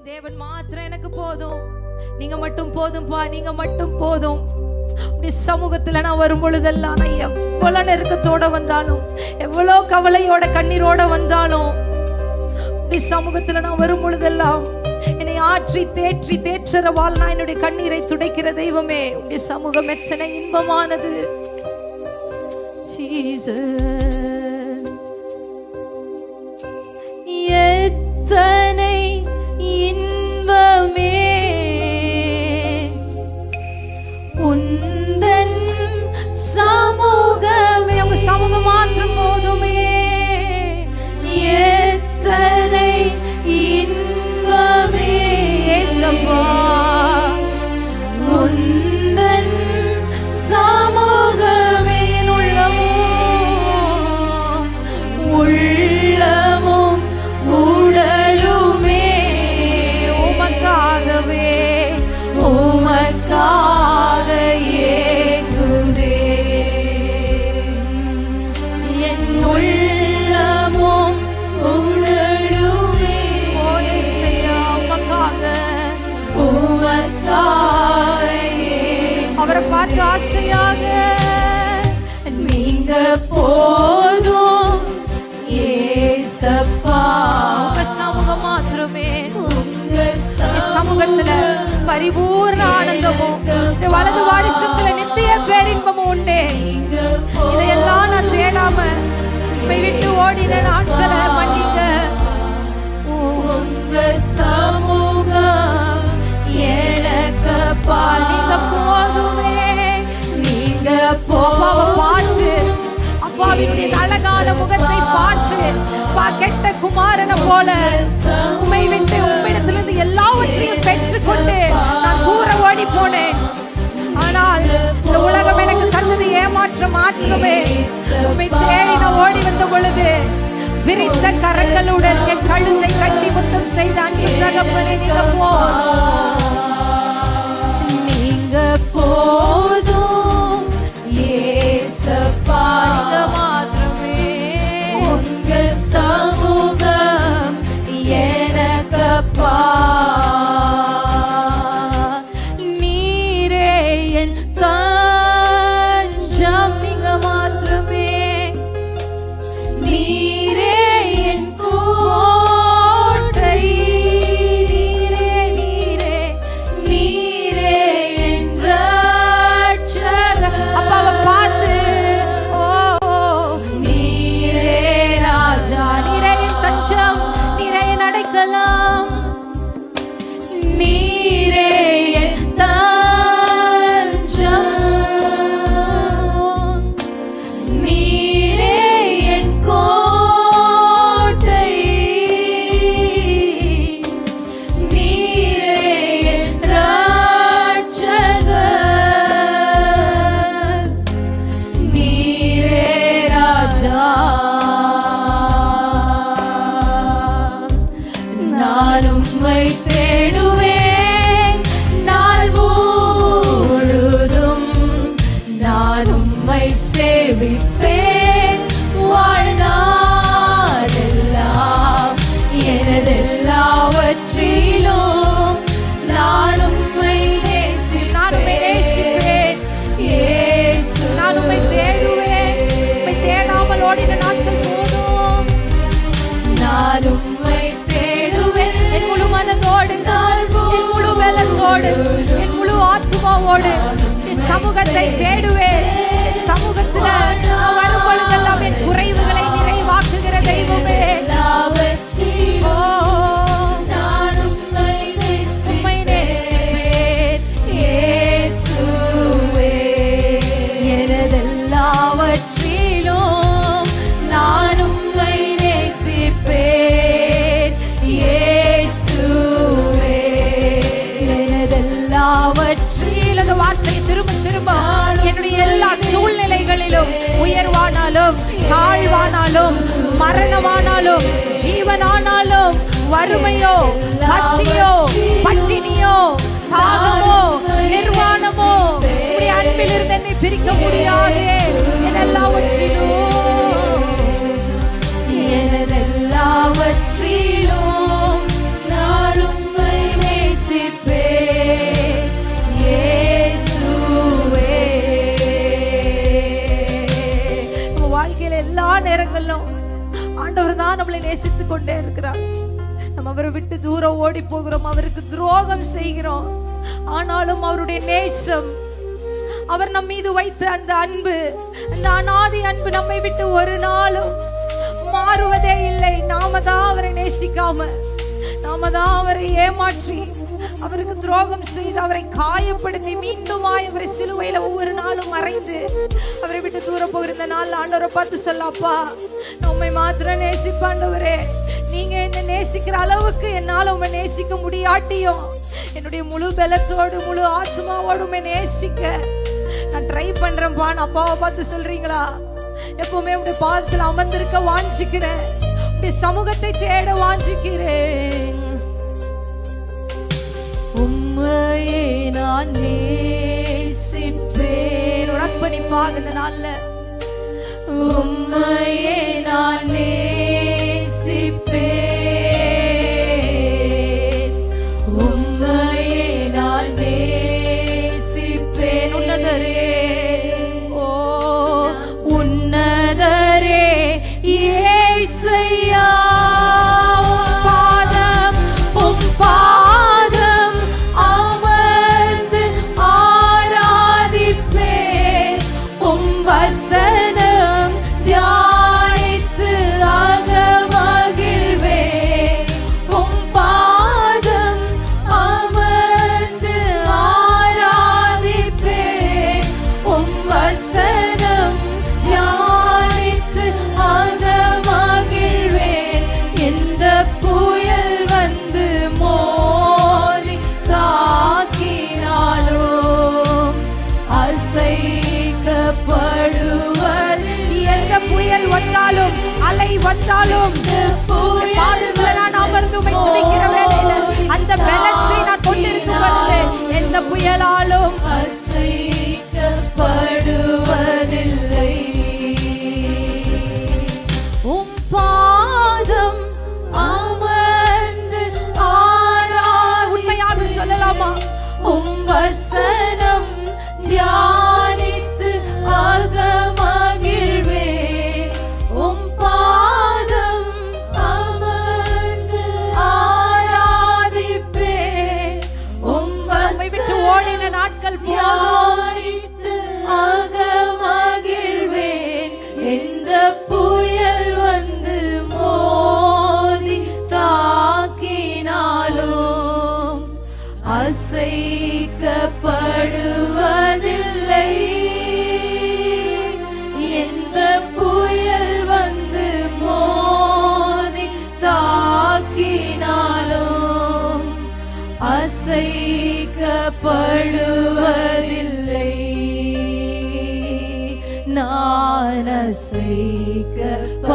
என் தேவன் மாத்திரம் எனக்கு போதும் நீங்க மட்டும் போதும்பா நீங்க மட்டும் போதும் உடைய சமூகத்துல நான் வரும் பொழுதெல்லாம் நான் எவ்வளவு நெருக்கத்தோட வந்தாலும் எவ்வளவு கவலையோட கண்ணீரோட வந்தாலும் உடைய சமூகத்துல நான் வரும் பொழுதெல்லாம் என்னை ஆற்றி தேற்றி தேற்றற வாழ் நான் என்னுடைய கண்ணீரை துடைக்கிற தெய்வமே உடைய சமூகம் எத்தனை இன்பமானது Jesus. எத்தனை சமூகமே உங்க நீங்க போதும் ஏசப்பா. உங்க சமூகம் மாத்திரமே. சமூகத்துல பரிபூர்ண ஆனந்தமும் வலது வாரிசுக்குள்ள நித்திய பேரின்பமும் உண்டே. இதையெல்லாம் நான் தேடாம உம்மை விட்டு ஓடின நாட்களை மன்னிங்க. உங்க சமூகம் எனக்கு பாலிங்க போதுமே. நீங்க பார்த்து பிதாவினுடைய அழகான முகத்தை பார்த்து பா கெட்ட குமாரனை போல உண்மை விட்டு உம்மிடத்திலிருந்து எல்லாவற்றையும் பெற்றுக்கொண்டு நான் தூர ஓடி போனேன். ஆனால் இந்த உலகம் எனக்கு தந்தது ஏமாற்றம் மாற்றமே உண்மை தேடி நான் ஓடி வந்த பொழுது விரித்த கரங்களுடன் என் கழுத்தை கட்டி முத்தம் செய்த அன்பு நீங்க apart. சேவிப்பேன் வாழ்நாளெல்லாம் எனதெல்லாவற்றிலும் நான் உம்மை நேசிப்பேன். இயேசு நான் உம்மை தேடுவேன். உம்மை தேடாமல் ஓடின நாட்கள் போதும். நான் உம்மை தேடுவேன். என் முழு மனதோடு என் முழு பலத்தோடு என் முழு ஆத்துமாவோடு என் சமூகத்தை தேடுவேன். சமூகத்துல நான் தாழ்வானாலும் மரணமானாலும் ஜீவனானாலும் வறுமையோ பசியோ பட்டினியோ தாகமோ நிர்வாணமோ உடைய அன்பிலிருந்து என்னை பிரிக்க முடியாது. என்னெல்லாம் வச்சிடும் நேசித்து நேசித்துக் கொண்டே இருக்கிறார். நம்ம அவரை விட்டு தூரம் ஓடி போகிறோம். அவருக்கு துரோகம் செய்கிறோம். ஆனாலும் அவருடைய நேசம் அவர் நம் மீது வைத்த அந்த அன்பு அந்த அனாதி அன்பு நம்மை விட்டு ஒரு நாளும் மாறுவதே இல்லை. நாம தான் அவரை நேசிக்காம நாம தான் அவரை ஏமாற்றி அவருக்கு துரோகம் செய்து அவரை காயப்படுத்தி மீண்டுமாய் அவரை சிலுவையில ஒவ்வொரு நாளும் மறைந்து அவரை விட்டு தூர போகிற இந்த நாள் ஆண்டவரை பார்த்து சொல்லப்பா நம்மை மாத்திரம் நேசிப்பாண்டவரே நீங்க என்ன நேசிக்கிற அளவுக்கு என்னால உண்மை நேசிக்க முடியாட்டியும் என்னுடைய முழு பலத்தோடு முழு ஆத்மாவோடு உண்மை நேசிக்க நான் ட்ரை பண்றேன்ப்பா நான் அப்பாவை பார்த்து சொல்றீங்களா? எப்பவுமே உடைய பாதத்தில் அமர்ந்திருக்க வாஞ்சிக்கிறேன். உடைய சமூகத்தை தேட வாஞ்சிக்கிறேன். உம்மையே நான் நேசிப்பேன். ஒரு அர்ப்பணிப்பாக இந்த நாள்ல. உம்மையே நான் நே அசைக்கப்படுவதில்லை. எந்த புயல் வந்து மோதி தாக்கினாலும் அசைக்கப்படுவதில்லை. நான் அசைக்கப்படுவ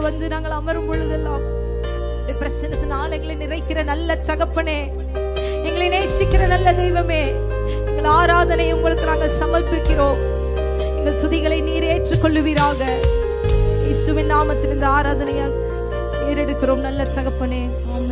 வந்து நாங்கள் அமரும் பொழுதெல்லாம் உம்முடைய எங்களை நிறைக்கிற நல்ல தகப்பனே எங்களை நேசிக்கிற நல்ல தெய்வமே எங்கள் ஆராதனை உங்களுக்கு நாங்கள் சமர்ப்பிக்கிறோம். எங்கள் துதிகளை நீர் ஏற்றுக்கொள்ளுவீராக. இசுவின் நாமத்தில் இந்த ஆராதனையாக ஏறெடுக்கிறோம் நல்ல தகப்பனே. ஆமாம்